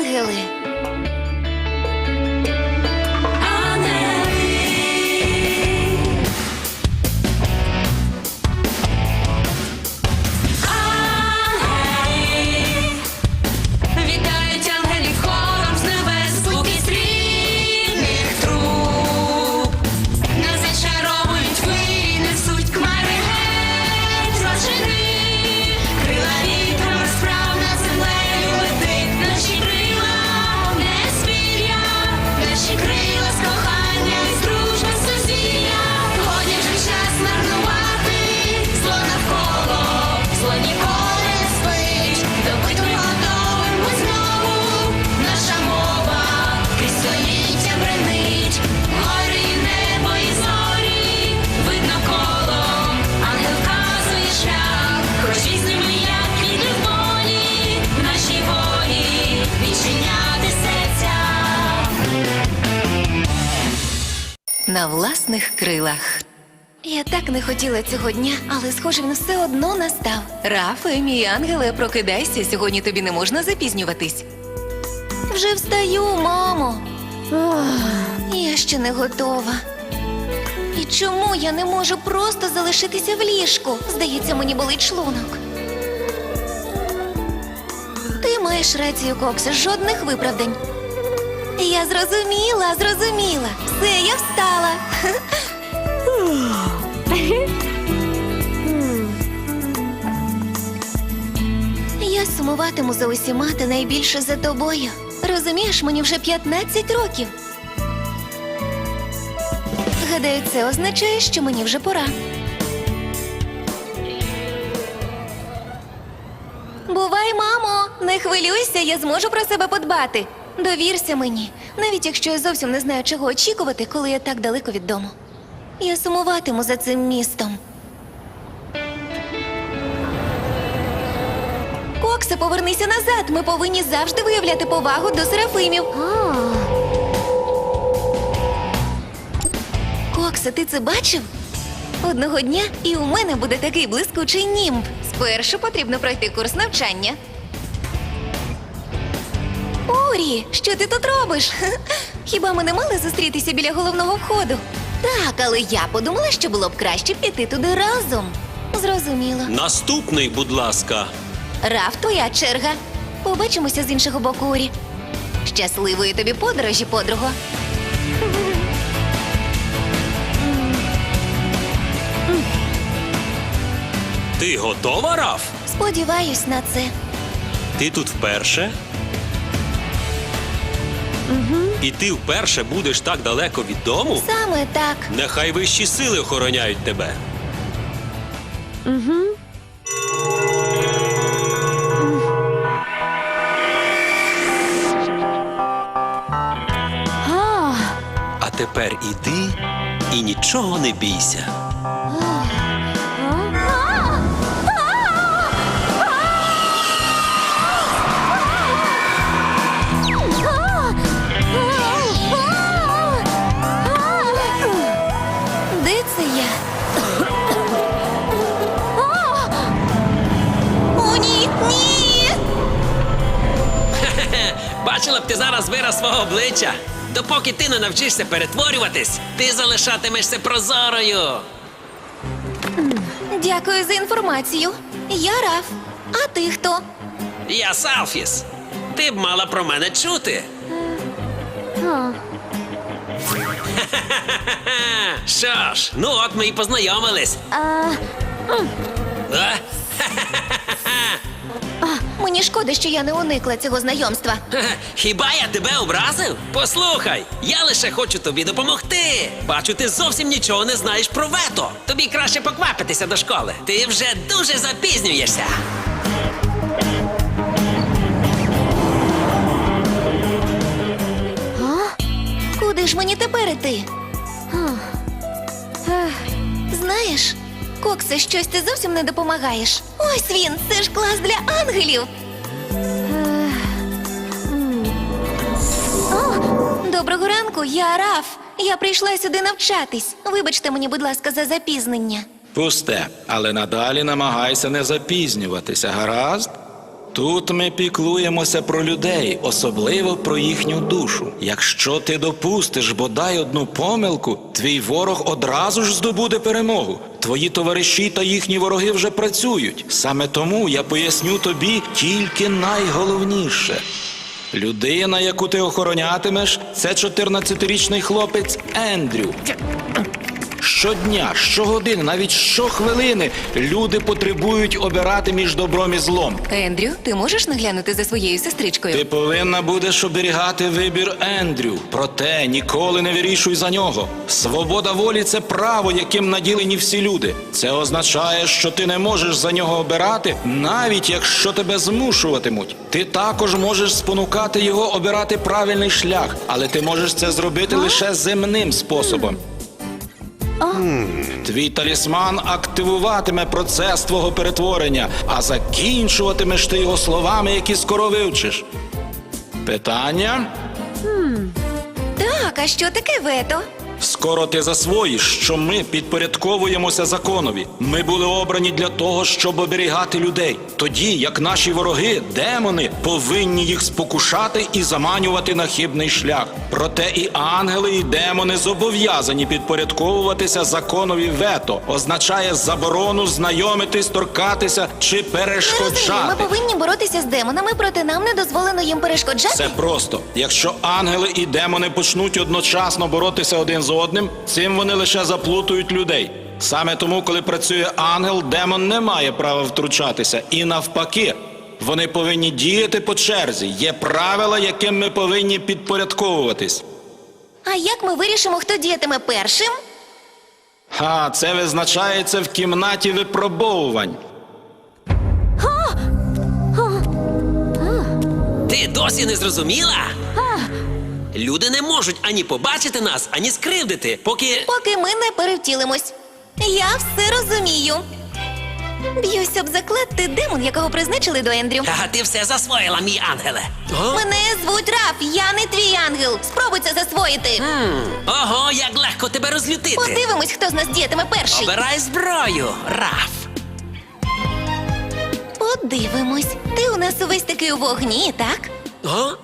ангели. На власних крилах. Я так не хотіла цього дня, але схоже, він все одно настав. Рафе, мій ангеле, прокидайся. Сьогодні тобі не можна запізнюватись. Вже встаю, мамо. Ох, я ще не готова. І чому я не можу просто залишитися в ліжку? Здається, мені болить шлунок. Ти маєш рацію, Кокс, жодних виправдань. Я зрозуміла, зрозуміла. Все, я встала. Я сумуватиму за усіма та найбільше за тобою. Розумієш, мені вже 15 років. Гадаю, це означає, що мені вже пора. Бувай, мамо, не хвилюйся, я зможу про себе подбати. Довірся мені, навіть якщо я зовсім не знаю, чого очікувати, коли я так далеко від дому. Я сумуватиму за цим містом. Коксе, повернися назад. Ми повинні завжди виявляти повагу до серафимів. Коксе, ти це бачив? Одного дня і у мене буде такий блискучий німб. Спершу потрібно пройти курс навчання. Орі, що ти тут робиш? Хіба ми не мали зустрітися біля головного входу? Так, але я подумала, що було б краще піти туди разом. Зрозуміло. Наступний, будь ласка. Раф, твоя черга. Побачимося з іншого боку, Орі. Щасливої тобі подорожі, подруго. Ти готова, Раф? Сподіваюсь на це. Ти тут вперше? І ти вперше будеш так далеко від дому? Саме так. Нехай вищі сили охороняють тебе. А тепер іди і нічого не бійся. Бачила б ти зараз вираз свого обличчя. Допоки ти не навчишся перетворюватись, ти залишатимешся прозорою. Дякую за інформацію. Я Раф. А ти хто? Я Салфіс. Ти б мала про мене чути. Що ж, ну от ми і познайомились. А? Мені шкода, що я не уникла цього знайомства. Хіба я тебе образив? Послухай, я лише хочу тобі допомогти. Бачу, ти зовсім нічого не знаєш про вето. Тобі краще поквапитися до школи. Ти вже дуже запізнюєшся. Куди ж мені тепер іти? Ех, Знаєш, Коксе, щось ти зовсім не допомагаєш. Ось він, це ж клас для ангелів. О, Доброго ранку, я Раф. Я прийшла сюди навчатись. Вибачте мені, будь ласка, за запізнення. Пусте, але надалі намагайся не запізнюватися, гаразд? Тут ми піклуємося про людей, особливо про їхню душу. Якщо ти допустиш бодай одну помилку, твій ворог одразу ж здобуде перемогу. Твої товариші та їхні вороги вже працюють. Саме тому я поясню тобі тільки найголовніше. Людина, яку ти охоронятимеш, це 14-річний хлопець Ендрю. Щодня, щогодини, навіть щохвилини люди потребують обирати між добром і злом. Ендрю, ти можеш наглянути за своєю сестричкою? Ти повинна будеш оберігати вибір Ендрю. Проте ніколи не вирішуй за нього. Свобода волі це право, яким наділені всі люди. Це означає, що ти не можеш за нього обирати, навіть якщо тебе змушуватимуть. Ти також можеш спонукати його обирати правильний шлях, але ти можеш це зробити лише земним способом. Твій талісман активуватиме процес твого перетворення, а закінчуватимеш ти його словами, які скоро вивчиш. Питання? Так, а що таке вето? Скоро ти засвоїш, що ми підпорядковуємося законові. Ми були обрані для того, щоб оберігати людей. Тоді як наші вороги, демони, повинні їх спокушати і заманювати на хибний шлях. Проте і ангели, і демони зобов'язані підпорядковуватися законові вето, означає заборону знайомитись, торкатися чи розумію, ми повинні боротися з демонами, проте нам не дозволено їм перешкоджати. Це просто. Якщо ангели і демони почнуть одночасно боротися один з одним, цим вони лише заплутують людей. Саме тому, коли працює ангел, демон не має права втручатися. І навпаки, вони повинні діяти по черзі. Є правила, яким ми повинні підпорядковуватись. А як ми вирішимо, хто діятиме першим? Ха, це визначається в кімнаті випробовувань. Ти досі не зрозуміла? Люди не можуть ані побачити нас, ані скривдити, поки. Поки ми не перевтілимось. Я все розумію. Б'юсь об заклад, ти демон, якого призначили до Ендрю. А ти все засвоїла, мій ангеле. Мене звуть Раф, я не твій ангел. Спробуй це засвоїти. Ого, як легко тебе розлютити. Подивимось, хто з нас діятиме перший. Обирай зброю, Раф. Подивимось. Ти у нас увесь такий у вогні, так? О?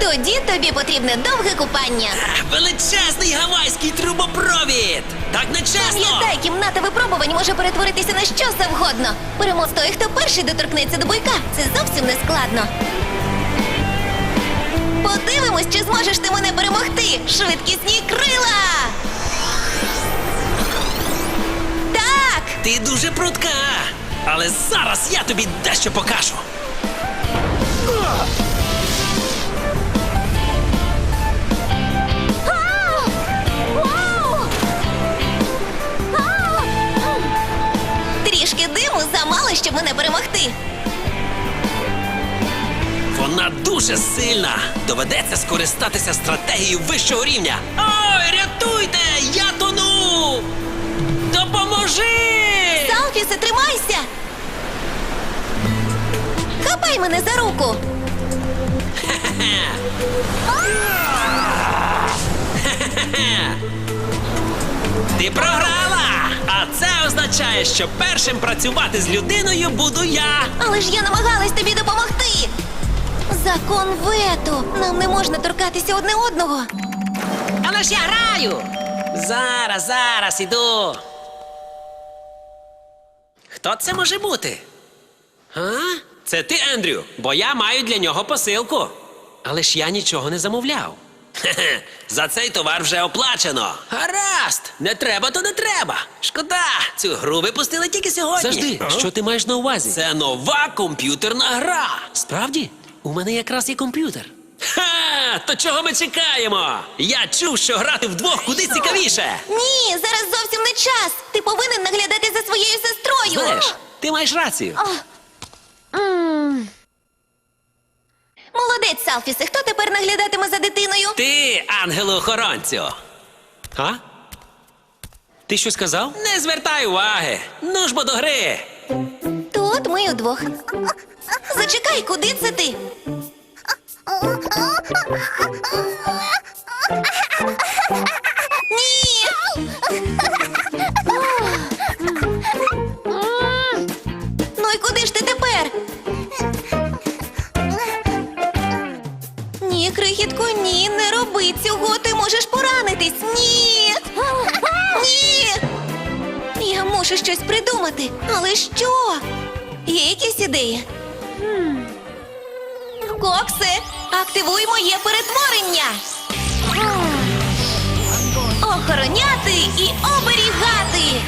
Тоді тобі потрібне довге купання. Величезний гавайський трубопровід! Так нечесно! Пам'ятай, кімната випробувань може перетворитися на що завгодно. Перемог той, хто перший доторкнеться до буйка. Це зовсім не складно. Подивимось, чи зможеш ти мене перемогти. Швидкісні крила. Так! Ти дуже прудка! Але зараз я тобі дещо покажу. Дуже сильна. Доведеться скористатися стратегією вищого рівня. Ой, рятуйте! Я тону! Допоможи! Салфісе, тримайся! Хапай мене за руку! Ти програла! А це означає, що першим працювати з людиною буду я. Але ж я намагалась тобі допомогти. Закон вето. Нам не можна торкатися одне одного. Але ж я граю! Зараз, зараз іду. Хто це може бути? А? Це ти, Ендрю, бо я маю для нього посилку. Але ж я нічого не замовляв. Хе-хе, за цей товар вже оплачено. Гаразд, не треба, то не треба. Шкода, цю гру випустили тільки сьогодні. Завжди, що ти маєш на увазі? Це нова комп'ютерна гра. Справді? У мене якраз є комп'ютер. Ха! То чого ми чекаємо? Я чув, що грати вдвох куди цікавіше. Ні, зараз зовсім не час. Ти повинен наглядати за своєю сестрою. Знаєш, ти маєш рацію. Молодець, Салфісе. Хто тепер наглядатиме за дитиною? Ти, ангелу-охоронцю. А? Ти що сказав? Не звертай уваги. Ну ж бо до гри. Тут ми удвох. Зачекай, куди це ти? Ні! Ну і куди ж ти тепер? Ні, крихітко, ні, не роби цього. Ти можеш поранитись. Ні. Ні. Я мушу щось придумати. Але що? Є якісь ідеї? Кокси, активуй моє перетворення. Охороняти і оберігати.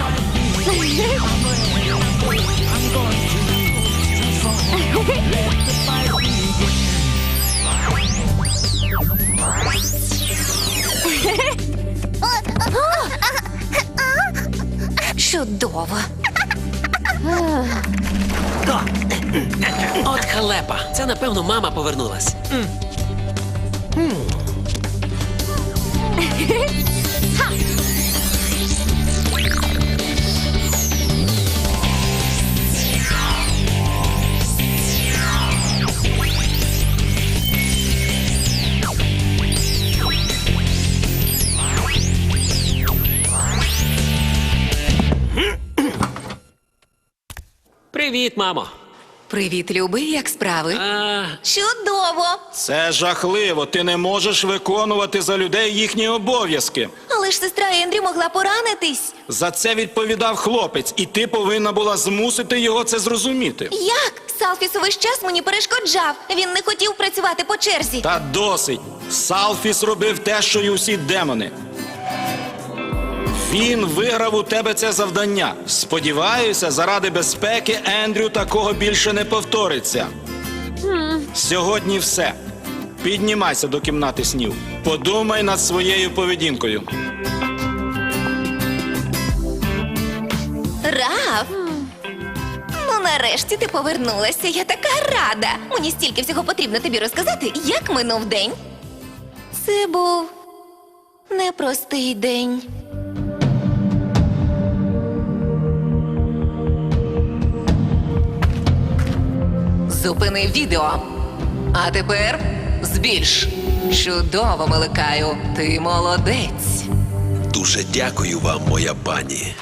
Чудово. От халепа. Це, напевно, мама повернулась. Привіт, мамо. Привіт, любий, як справи? А, Чудово! Це жахливо. Ти не можеш виконувати за людей їхні обов'язки. Але ж сестра Ендрі могла поранитись. За це відповідав хлопець, і ти повинна була змусити його це зрозуміти. Як? Салфіс увесь час мені перешкоджав. Він не хотів працювати по черзі. Та досить. Салфіс робив те, що й усі демони. Він виграв у тебе це завдання. Сподіваюся, заради безпеки Ендрю такого більше не повториться. Сьогодні все. Піднімайся до кімнати снів. Подумай над своєю поведінкою. Раф? Ну, нарешті ти повернулася. Я така рада. Мені стільки всього потрібно тобі розказати, як минув день. Це був непростий день. Зупини відео. А тепер збільш. Чудово, Миликаю. Ти молодець. Дуже дякую вам, моя пані.